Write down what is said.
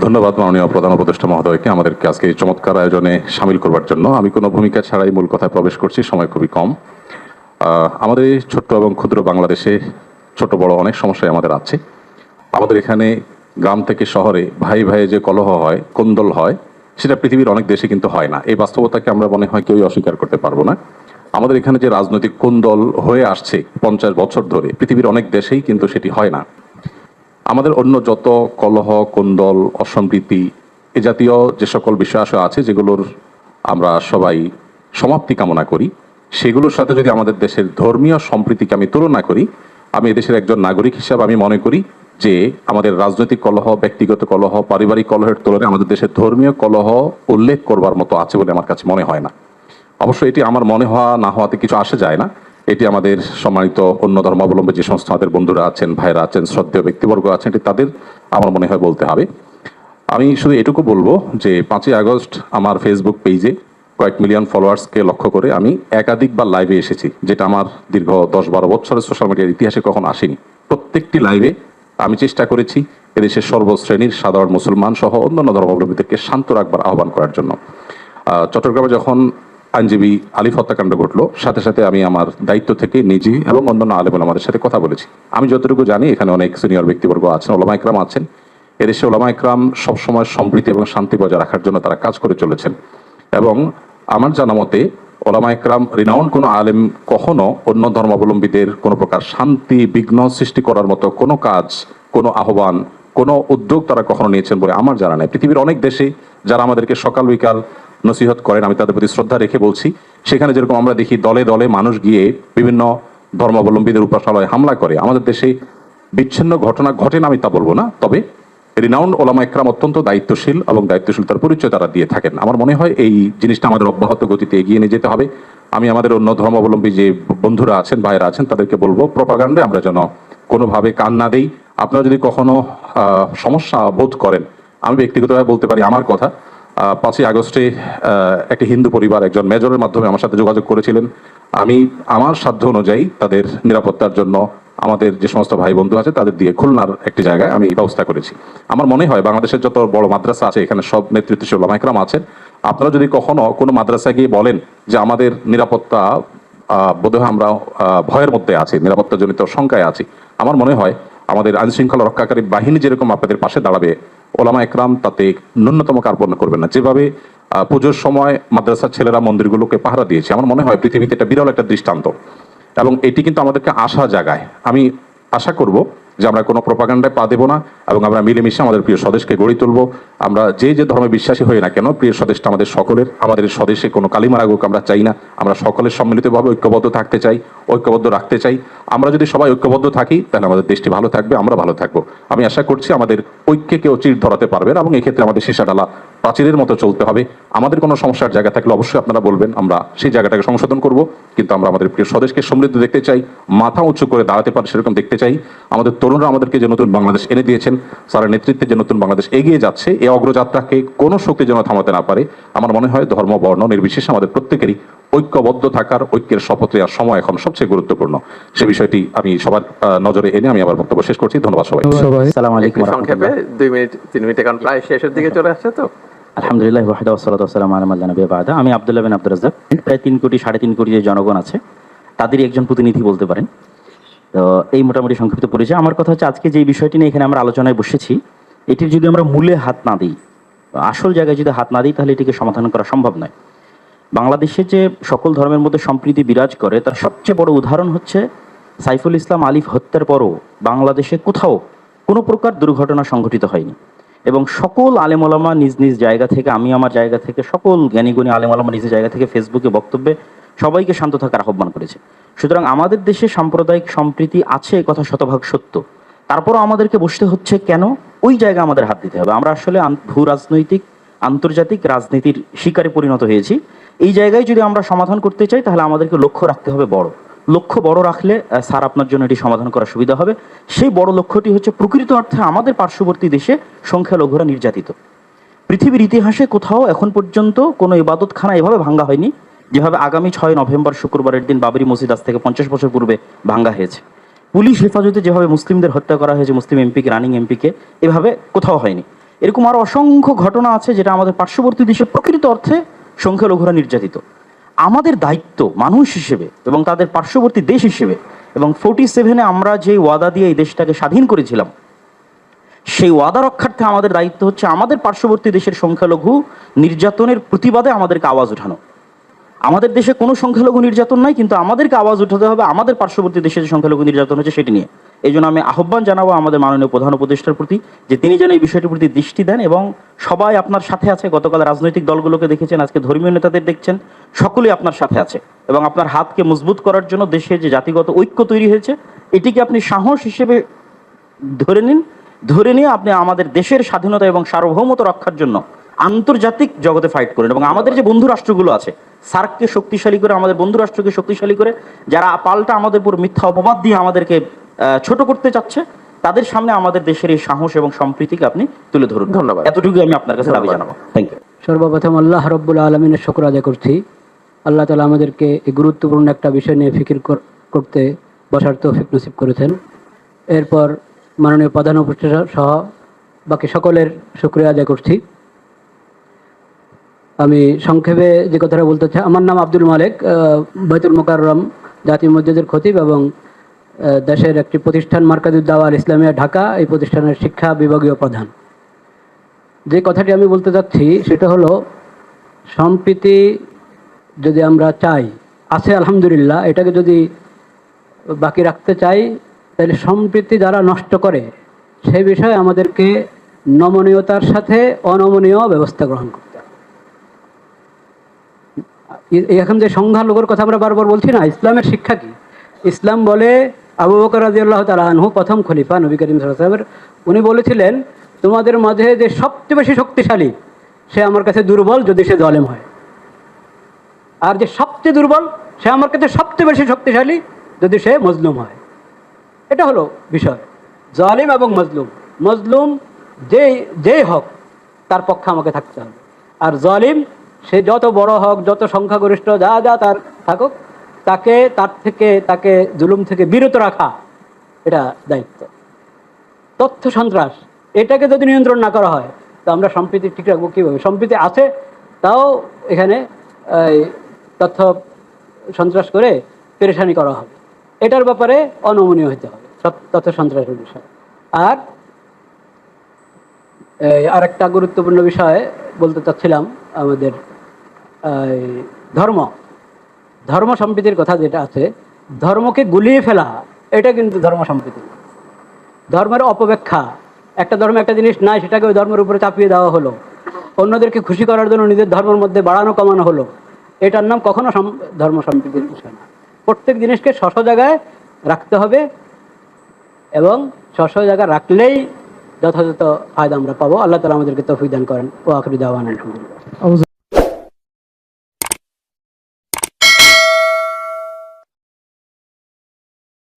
ধন্যবাদ মাননীয় প্রধান উপদেষ্টা মহোদয়কে আমাদেরকে আজকে এই চমৎকার আয়োজনে সামিল করবার জন্য। আমি কোনো ভূমিকা ছাড়াই মূল কথায় প্রবেশ করছি, সময় খুবই কম। আমাদের এই ছোট্ট এবং ক্ষুদ্র বাংলাদেশে ছোট বড় অনেক সমস্যাই আমাদের আছে। আমাদের এখানে গ্রাম থেকে শহরে ভাই ভাইয়ে যে কলহ হয়, কোন্দল হয়, সেটা পৃথিবীর অনেক দেশে কিন্তু হয় না। এই বাস্তবতাকে আমরা মনে হয় কেউই অস্বীকার করতে পারব না। আমাদের এখানে যে রাজনৈতিক কোন্দল হয়ে আসছে পঞ্চাশ বছর ধরে, পৃথিবীর অনেক দেশেই কিন্তু সেটি হয় না। আমাদের অন্য যত কলহ, কোন্দল, অসম্প্রীতি, এ জাতীয় যে সকল বিষয় আসে আছে, যেগুলোর আমরা সবাই সমাপ্তি কামনা করি, সেগুলোর সাথে যদি আমাদের দেশের ধর্মীয় সম্প্রীতিকে আমি তুলনা করি, আমি এদেশের একজন নাগরিক হিসাবে আমি মনে করি যে আমাদের রাজনৈতিক কলহ, ব্যক্তিগত কলহ, পারিবারিক কলহের তুলনায় আমাদের দেশের ধর্মীয় কলহ উল্লেখ করবার মতো আছে বলে আমার কাছে মনে হয় না। অবশ্য এটি আমার মনে হওয়া, না হওয়াতে কিছু আসে যায় না। এটি আমাদের সম্মানিত অন্য ধর্মাবলম্বী যে সমস্ত আমাদের বন্ধুরা আছেন, ভাইরা আছেন, শ্রদ্ধেয় ব্যক্তিবর্গ আছেন, এটি তাদের আমার মনে হয় বলতে হবে। আমি শুধু এটুকু বলব যে পাঁচই আগস্ট আমার ফেসবুক পেজে কয়েক মিলিয়ন ফলোয়ার্সকে লক্ষ্য করে আমি একাধিকবার লাইভে এসেছি, যেটা আমার দীর্ঘ দশ বারো বছরের সোশ্যাল মিডিয়ার ইতিহাসে কখন আসেনি। প্রত্যেকটি লাইভে আমি চেষ্টা করেছি এদেশের সর্বশ্রেণীর সাধারণ মুসলমান সহ অন্যান্য ধর্মাবলম্বীদেরকে শান্ত রাখবার আহ্বান করার জন্য। চট্টগ্রামে যখন আইনজীবী আলিফ হত্যাকাণ্ড ঘটলো। সাথে সাথে আমি আমার দায়িত্ব থেকে নিজে এবং অন্যান্য আলেমুল আমাদের সাথে কথা বলেছি। আমি যতটুকু জানি, এখানে অনেক সিনিয়র ব্যক্তিবর্গ আছেন, ওলামা ইকরাম আছেন। এদেশে ওলামা ইকরাম সবসময় সম্প্রীতি এবং শান্তি বজায় রাখার জন্য তারা কাজ করে চলেছেন। এবং আমার জানা মতে, ওলামা ইকরাম রিনাউন কোনো আলেম কখনো অন্য ধর্মাবলম্বীদের কোনো প্রকার শান্তি, বিঘ্ন সৃষ্টি করার মতো কোনো কাজ, কোনো আহ্বান, কোনো উদ্যোগ তারা কখনো নিয়েছেন বলে আমার জানা নেই। পৃথিবীর অনেক দেশে যারা আমাদেরকে সকাল বিকাল নসিহত করেন, আমি তাদের প্রতি শ্রদ্ধা রেখে বলছি, সেখানে যেরকম আমরা দেখি দলে দলে মানুষ গিয়ে বিভিন্ন ধর্মাবলম্বীদের উপাসনালয়ে হামলা করে। আমাদের দেশে বিচ্ছিন্ন ঘটনা ঘটে না আমি তা বলব না, তবে রিনাউন্ড ওলামা একরাম অত্যন্ত দায়িত্বশীল এবং দায়িত্বশীলতার পরিচয় তারা দিয়ে থাকেন। আমার মনে হয় এই জিনিসটা আমাদের অব্যাহত গতিতে এগিয়ে নিয়ে যেতে হবে। আমি আমাদের অন্য ধর্মাবলম্বী যে বন্ধুরা আছেন, ভাইয়েরা আছেন, তাদেরকে বলব প্রপাগান্ডে আমরা যেন কোনোভাবে কান না দেই। আপনারা যদি কখনো সমস্যা বোধ করেন, আমি ব্যক্তিগতভাবে বলতে পারি আমার কথা পাঁচই আগস্টে একটি হিন্দু পরিবার একজন মেজরের মাধ্যমে আমার সাথে যোগাযোগ করেছিলেন। আমি আমার সাধ্য অনুযায়ী তাদের নিরাপত্তার জন্য আমাদের যে সমস্ত ভাই বন্ধু আছে তাদের দিয়ে খুলনার একটি জায়গায় আমি ব্যবস্থা করেছি। আমার মনে হয় বাংলাদেশের যত বড় মাদ্রাসা আছে, এখানে সব নেতৃত্বশীল ওলামাইকরাম আছেন আপনারা যদি কখনো কোনো মাদ্রাসায় গিয়ে বলেন যে আমাদের নিরাপত্তা বোধহয় আমরা ভয়ের মধ্যে আছি, নিরাপত্তাজনিত শঙ্কায় আছি, আমার মনে হয় আমাদের আইনশৃঙ্খলা রক্ষাকারী বাহিনী যেরকম আপনাদের পাশে দাঁড়াবে ওলামা একরাম তাতে ন্যূনতম কার্পণ্য করবেন না। যেভাবে পুজোর সময় মাদ্রাসার ছেলেরা মন্দিরগুলোকে পাহারা দিয়েছে, আমার মনে হয় পৃথিবীতে এটা বিরল একটা দৃষ্টান্ত। এবং এটি কিন্তু আমাদেরকে আশা জাগায়। আমি আশা করব যে আমরা কোনো প্রপাগান্ডায় পা দেবো না এবং আমরা মিলেমিশে আমাদের প্রিয় স্বদেশকে গড়ে তুলবো। আমরা যে যে ধর্মে বিশ্বাসী হই না কেন, প্রিয় স্বদেশটা আমাদের সকলের, আমাদের স্বদেশে কোনো কালিমার আগুক আমরা চাই না। আমরা সকলের সম্মিলিতভাবে ঐক্যবদ্ধ থাকতে চাই, ঐক্যবদ্ধ রাখতে চাই। আমরা যদি সবাই ঐক্যবদ্ধ থাকি, তাহলে আমাদের দেশটি ভালো থাকবে, আমরা ভালো থাকব। আমি আশা করছি আমাদের ঐক্যে কেউ চির ধরাতে পারবেন এবং এক্ষেত্রে আমাদের সীসা প্রাচীরের মতো চলতে হবে। আমাদের কোনো সমস্যার জায়গা থাকলে অবশ্যই আপনারা বলবেন, আমরা সেই জায়গাটাকে সংশোধন করব। কিন্তু আমরা আমাদের প্রিয় স্বদেশকে সমৃদ্ধ দেখতে চাই, মাথা উঁচু করে দাঁড়াতে পারে সেরকম দেখতে চাই। আমাদের তরুণরা আমাদেরকে যে নতুন বাংলাদেশ এনে দিয়েছেন স্যারের নেতৃত্বে যে নতুন বাংলাদেশ এগিয়ে যাচ্ছে এই অগ্রযাত্রাকে কোনো শক্তি যেন থামাতে না পারে আমার মনে হয় ধর্ম বর্ণ নির্বিশেষে আমাদের প্রত্যেকেরই ঐক্যবদ্ধ থাকার ঐক্যের শপথ নেওয়ার সময় এখন সবচেয়ে গুরুত্বপূর্ণ। সে বিষয়টি আমি সবার নজরে এনে আমি আমার বক্তব্য শেষ করছি। ধন্যবাদ সবাই। আলাইকুম সংক্ষেপে দুই মিনিট তিন মিনিট এখন প্রায় শেষের দিকে চলে আসছে তো? আলহামদুলিল্লাহ ওয়াহিদা ওয়াসসালাতু ওয়াসসালামু আলা মাল্লা বা'দা। আমি আব্দুল্লাহ বিন আব্দুর রাজ্জাক। প্রায় তিন কোটি সাড়ে তিন কোটি যে জনগণ আছে তাদেরই একজন প্রতিনিধি বলতে পারেন। তো এই মোটামুটি সংক্ষিপ্ত পরিচয়। আমার কথা হচ্ছে আজকে যে বিষয়টি নিয়ে এখানে আমরা আলোচনায় বসেছি এটির যদি আমরা মূলে হাত না দিই, আসল জায়গায় যদি হাত না দিই, তাহলে এটিকে সমাধান করা সম্ভব নয়। বাংলাদেশে যে সকল ধর্মের মধ্যে সম্প্রীতি বিরাজ করে, তার সবচেয়ে বড় উদাহরণ হচ্ছে সাইফুল ইসলাম আলিফ হত্যার পরও বাংলাদেশে কোথাও কোনো প্রকার দুর্ঘটনা সংঘটিত হয়নি। এবং সকল আলেমলামা নিজ নিজ জায়গা থেকে, আমি আমার জায়গা থেকে, সকল জ্ঞানীগুণী আলেমলামা নিজ জায়গা থেকে ফেসবুকে বক্তব্যে সবাইকে শান্ত থাকার আহ্বান করেছে। সুতরাং আমাদের দেশে সাম্প্রদায়িক সম্প্রীতি আছে কথা শতভাগ সত্য। তারপরও আমাদেরকে বসতে হচ্ছে কেন? ওই জায়গা আমাদের হাত দিতে হবে। আমরা আসলে ভূ রাজনৈতিক আন্তর্জাতিক রাজনীতির শিকারে পরিণত হয়েছি। এই জায়গায় যদি আমরা সমাধান করতে চাই, তাহলে আমাদেরকে লক্ষ্য রাখতে হবে বড়। লক্ষ্য বড় রাখলে স্যার আপনার জন্য এটি সমাধান করা সুবিধা হবে। সেই বড় লক্ষ্যটি হচ্ছে প্রকৃত অর্থে আমাদের পার্শ্ববর্তী দেশে সংখ্যালঘুরা নির্যাতিত। পৃথিবীর ইতিহাসে কোথাও এখন পর্যন্ত কোনো ইবাদতখানা এভাবে ভাঙ্গা হয়নি, যেভাবে আগামী ছয় নভেম্বর শুক্রবারের দিন বাবরি মসজিদ আজ থেকে পঞ্চাশ বছর পূর্বে ভাঙ্গা হয়েছে। পুলিশ হেফাজতে যেভাবে মুসলিমদের হত্যা করা হয়েছে, মুসলিম এমপিকে রানিং এমপিকে এভাবে কোথাও হয়নি। এরকম আরও অসংখ্য ঘটনা আছে যেটা আমাদের পার্শ্ববর্তী দেশে প্রকৃত অর্থে সংখ্যালঘুরা নির্যাতিত। আমাদের দায়িত্ব মানুষ হিসেবে এবং তাদের পার্শ্ববর্তী দেশ হিসেবে এবং ফোর্টি সেভেনে আমরা যে ওয়াদা দিয়ে এই দেশটাকে স্বাধীন করেছিলাম, সেই ওয়াদা রক্ষার্থে আমাদের দায়িত্ব হচ্ছে আমাদের পার্শ্ববর্তী দেশের সংখ্যালঘু নির্যাতনের প্রতিবাদে আমাদেরকে আওয়াজ ওঠানো। আমাদের দেশে কোনো সংখ্যালঘু নির্যাতন নাই, কিন্তু আমাদেরকে আওয়াজ উঠাতে হবে, আমাদের পার্শ্ববর্তী দেশে যে সংখ্যালঘু নির্যাতন হচ্ছে সেটি নিয়ে। এই জন্য আমি আহ্বান জানাব আমাদের মাননীয় প্রধান উপদেষ্টার প্রতি যে তিনি যেন এই বিষয়টির প্রতি দৃষ্টি দেন এবং সবাই আপনার সাথে আছে। গতকাল রাজনৈতিক দলগুলোকে দেখেছেন, আজকে ধর্মীয় নেতাদের দেখছেন, সকলেই আপনার সাথে আছে এবং আপনার হাতকে মজবুত করার জন্য দেশে যে জাতিগত ঐক্য তৈরি হয়েছে, এটিকে আপনি সাহস হিসেবে ধরে নিন। ধরে নিয়ে আপনি আমাদের দেশের স্বাধীনতা এবং সার্বভৌমত্ব রক্ষার জন্য আন্তর্জাতিক জগতে ফাইট করেন এবং আমাদের যে বন্ধু রাষ্ট্রগুলো আছে সার্ককে শক্তিশালী করে আমাদের বন্ধু রাষ্ট্রকে শক্তিশালী করে যারা পাল্টা আমাদের উপর মিথ্যা অপবাদ দিয়ে আমাদেরকে ছোট করতে চাচ্ছে তাদের সামনে আমাদের দেশের এই সাহস এবং সম্প্রীতিকে আপনি তুলে ধরুন। ধন্যবাদ। এতটুকু আমি আপনার কাছে দাবি জানাব। থ্যাংক ইউ সর্বপ্রথম আল্লাহ রব্বুল আলমিনের শকর আদায় করছি। আল্লাহ তালা আমাদেরকে এই গুরুত্বপূর্ণ একটা বিষয় নিয়ে ফিকির করতে বসার তৌফিক নসিব করেছেন। এরপর মাননীয় প্রধান উপদেষ্টা সহ বাকি সকলের শুক্রিয়া আদায় করছি। আমি সংক্ষেপে যে কথাটা বলতে চাই আমার নাম আব্দুল মালেক আহ, বাইতুল মোকাররম জাতীয় মসজিদের খতিব এবং দেশের একটি প্রতিষ্ঠান মার্কাজুদ্দাওয়াল ইসলামিয়া ঢাকা এই প্রতিষ্ঠানের শিক্ষা বিভাগীয় প্রধান। যে কথাটি আমি বলতে চাচ্ছি সেটা হলো সম্প্রীতি যদি আমরা চাই আছে আলহামদুলিল্লাহ এটাকে যদি বাকি রাখতে চাই তাহলে সম্প্রীতি যারা নষ্ট করে সে বিষয়ে আমাদেরকে নমনীয়তার সাথে অনমনীয় ব্যবস্থা গ্রহণ করতে এখন যে সংখ্যালঘুর কথা আমরা বারবার বলছি না, ইসলামের শিক্ষা কি? ইসলাম বলে আবু বকর রাজি আল্লাহ তালাহু প্রথম খলিফা নবী করিম সাহেবের উনি বলেছিলেন, তোমাদের মাঝে যে সবচেয়ে বেশি শক্তিশালী, সে আমার কাছে দুর্বল যদি সে জলেম হয়। আর যে সবচেয়ে দুর্বল, সে আমার কাছে সবচেয়ে বেশি শক্তিশালী যদি সে মজলুম হয়। এটা হলো বিষয়। জালিম এবং মজলুম। মজলুম যেই যেই হোক, তার পক্ষে আমাকে থাকতে হবে। আর জালিম সে যত বড় হোক, যত সংখ্যাগরিষ্ঠ, যা যা তার থাকুক, তাকে, তার থেকে, তাকে জুলুম থেকে বিরত রাখা, এটা দায়িত্ব। তথ্য সন্ত্রাস, এটাকে যদি নিয়ন্ত্রণ না করা হয়, তো আমরা সম্প্রীতি ঠিক রাখব কীভাবে? সম্প্রীতি আছে, তাও এখানে তথ্য সন্ত্রাস করে পেরেশানি করা হবে। এটার ব্যাপারে অনমনীয় হতে হবে তথ্য সন্ত্রাসের বিষয়। আর আরেকটা গুরুত্বপূর্ণ বিষয় বলতে চাচ্ছিলাম আমাদের ধর্ম। ধর্ম সম্প্রীতির কথা যেটা আছে, ধর্মকে গুলিয়ে ফেলা, এটা কিন্তু ধর্ম সম্প্রীতি। ধর্মের অপব্যাখ্যা, একটা ধর্মে একটা জিনিস নাই, সেটাকে ওই ধর্মের উপরে চাপিয়ে দেওয়া হলো। অন্যদেরকে খুশি করার জন্য নিজের ধর্মের মধ্যে বাড়ানো, কমানো হলো। এটার নাম কখনো ধর্ম সম্প্রীতির বিষয় না। প্রত্যেক জিনিসকে স্বস্ব জায়গায় রাখতে হবে এবং স্বস্ব জায়গায় রাখলেই যথাযথ ফায়দা আমরা পাবো। আল্লাহ তালা আমাদেরকে তৌফিক দান করেন। ও আখরি দাওয়ান আলহামদুলিল্লাহ।